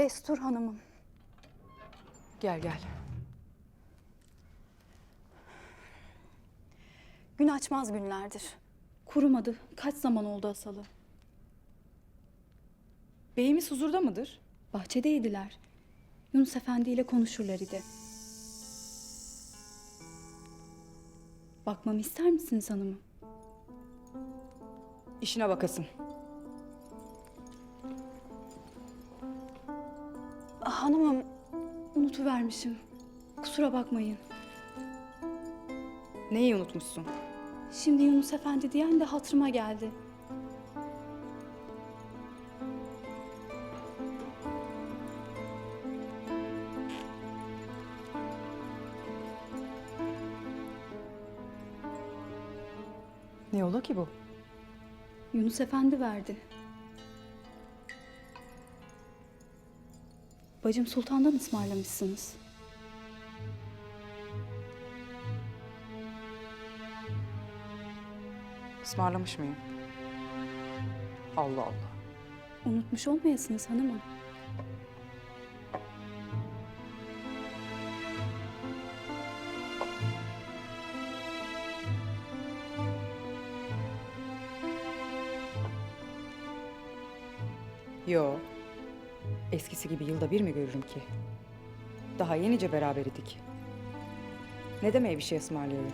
Destur hanımım. Gel gel. Gün açmaz günlerdir. Kurumadı. Kaç zaman oldu asalı. Beyimiz huzurda mıdır? Bahçedeydiler. Yunus Efendi ile konuşurlar idi. Bakmamı ister misiniz hanımım? İşine bakasın. Hanımım, unutuvermişim. Kusura bakmayın. Neyi unutmuşsun? Şimdi Yunus Efendi diyen de hatırıma geldi. Ne ola ki bu? Yunus Efendi verdi. Bacım Sultan'dan ısmarlamışsınız. Ismarlamış mıyım? Allah Allah. Unutmuş olmayasınız hanımım. Yo. Eskisi gibi yılda bir mi görürüm ki? Daha yenice beraber idik. Ne demeye bir şey ısmarlayayım?